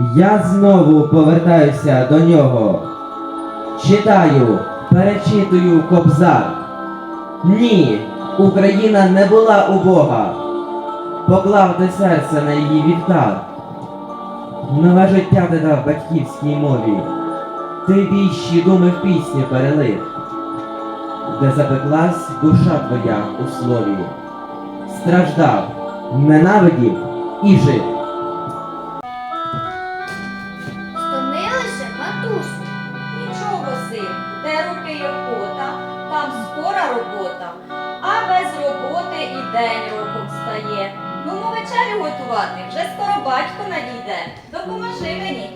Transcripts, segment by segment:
Я знову повертаюся до нього. Читаю, перечитую кобзар. Ні, Україна не була убога. Поклав ти серце на її вівтар. Нове життя ти дав батьківській мові. Ти віщі думи в пісні перелив, де запеклась душа твоя у слові. Страждав, ненавидів і жив. Вечерю вже скоро батько надійде. Допоможи мені.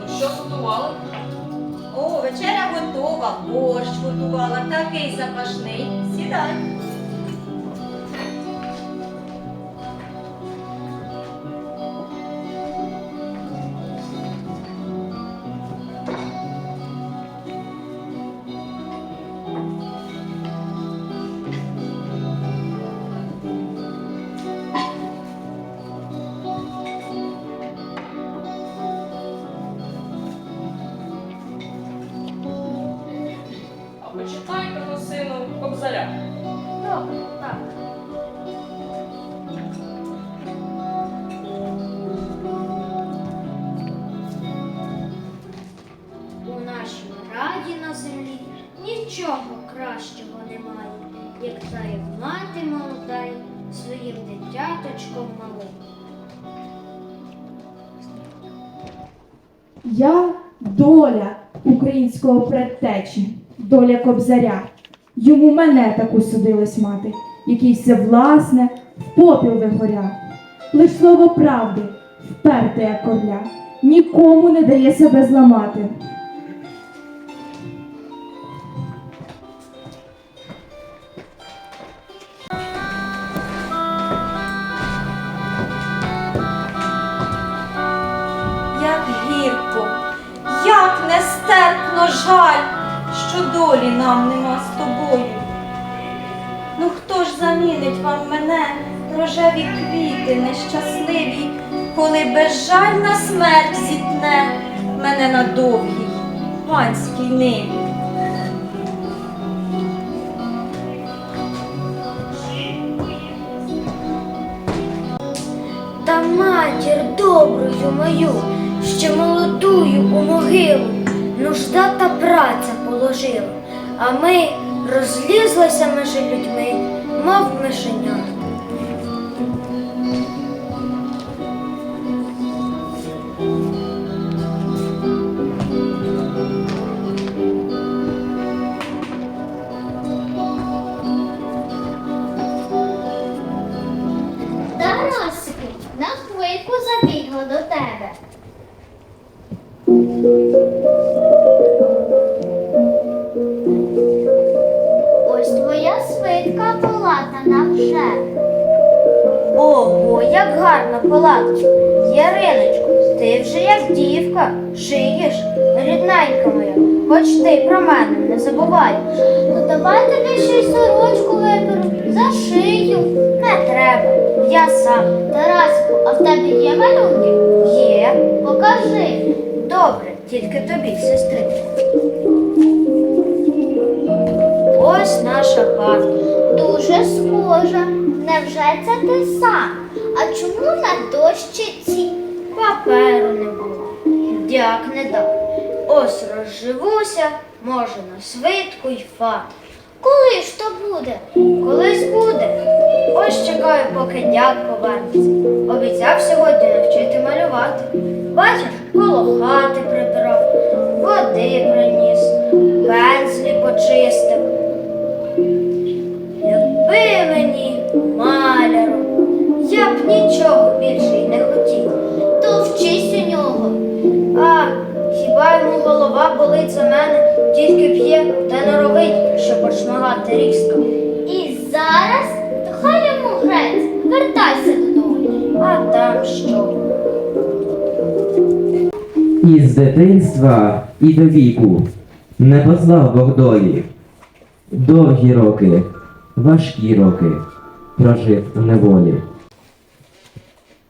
Ну що готували? О, вечеря готова, борщ готувала, такий запашний. Сідай. Раді на землі нічого кращого немає, як та й мати молода своїм дитяточком малим. Я доля українського предтечі, доля кобзаря. Йому мене таку судилось мати, який все власне в попіл вигоря. Лиш слово правди, вперте, як корля, нікому не дає себе зламати. Жаль, що долі нам нема з тобою. Ну хто ж замінить вам мене, рожеві квіти нещасливі, коли безжальна смерть зітне мене на довгій панській ниві. Та матір добрую мою, ще молодую у могилу, нужда та праця положила, а ми розлізлися між людьми, мов мишенят. Як гарно палаточка. Яриночко, ти вже як дівка, шиєш, рідненька моя, хоч ти про мене не забувай. Ну давай тобі й сорочку виберу за шию. Не треба, я сам. Тарасику, а в тебе є малюнки? Є. Покажи. Добре, тільки тобі, сестричко. Ось наша хата. Дуже схожа. Невже це ти сам? А чому на дощиці? Паперу не було, дяк не дав. Ось розживуся, може на свитку й фат. Коли ж то буде? Колись буде. Ось чекаю, поки дяк повернеться. Обіцяв сьогодні навчити малювати. Бачиш, коло хати прибрав, води приніс, пензлі почистив. Нічого більше й не хотів. То вчись у нього. А хіба йому голова болить за мене, тільки п'є та норовить, що почмагати різко. І зараз то хай йому грець, вертайся додому. А там що? І з дитинства і до віку не послав Бог долі. Довгі роки, важкі роки прожив у неволі.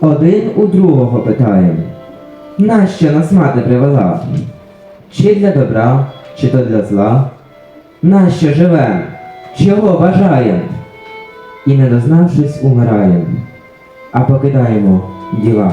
Один у другого питаєм, нащо нас мати привела? Чи для добра, чи то для зла? Нащо живем? Чого бажаєм? І не дознавшись, умираєм, а покидаємо діла.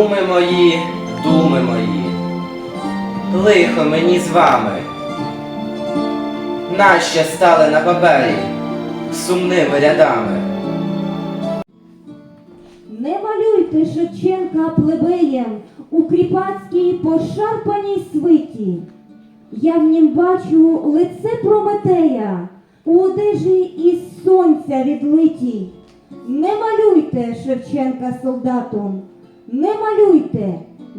Думи мої, думи мої, лихо мені з вами. Нащо стали на папері сумними рядами? Не малюйте Шевченка плебеєм у кріпацькій пошарпаній свиті. Я в нім бачу лице Прометея у одежі із сонця відлитій. Не малюйте Шевченка солдатом, не малюйте,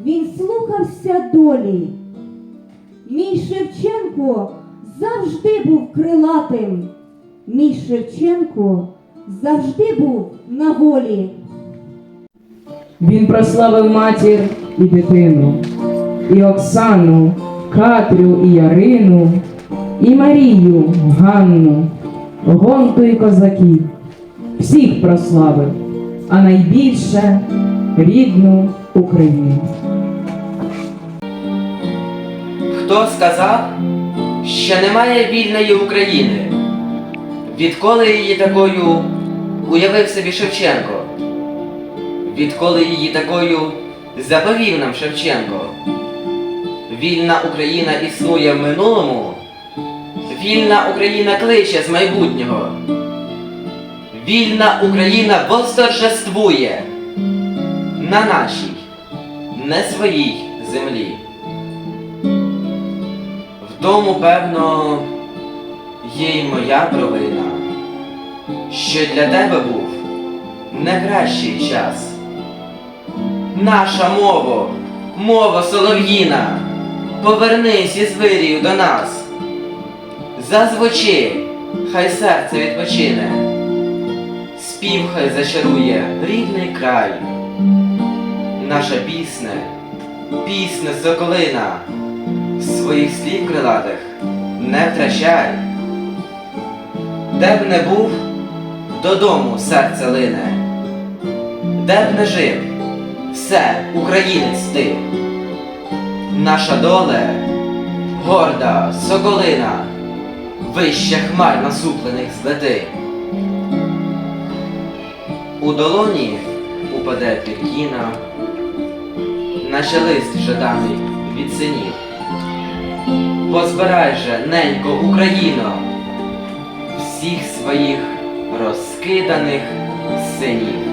він слухався долі. Мій Шевченко завжди був крилатим. Мій Шевченко завжди був на волі. Він прославив матір і дитину, і Оксану, Катрю і Ярину, і Марію, Ганну, гонту і козаків. Всіх прославив, а найбільше рідну Україну. Хто сказав, що немає вільної України? Відколи її такою уявив собі Шевченко? Відколи її такою заповів нам Шевченко? Вільна Україна існує в минулому, вільна Україна кличе з майбутнього. Вільна Україна восторжествує на нашій, не своїй землі. В тому, певно, є й моя провина, що для тебе був не кращий час. Наша мова, мова солов'їна, повернись із вирію до нас. Зазвучи, хай серце відпочине, спів хай зачарує рідний край. Наша пісня, пісня соколина, своїх слів крилатих не втрачай. Де б не був, додому серце лине, де б не жив, все українець ти. Наша доле горда соколина, вище хмар насуплених злети. У долоні упаде пір'їна, наче лист жаданий від синів. Позбирай же, ненько, Україно, всіх своїх розкиданих синів.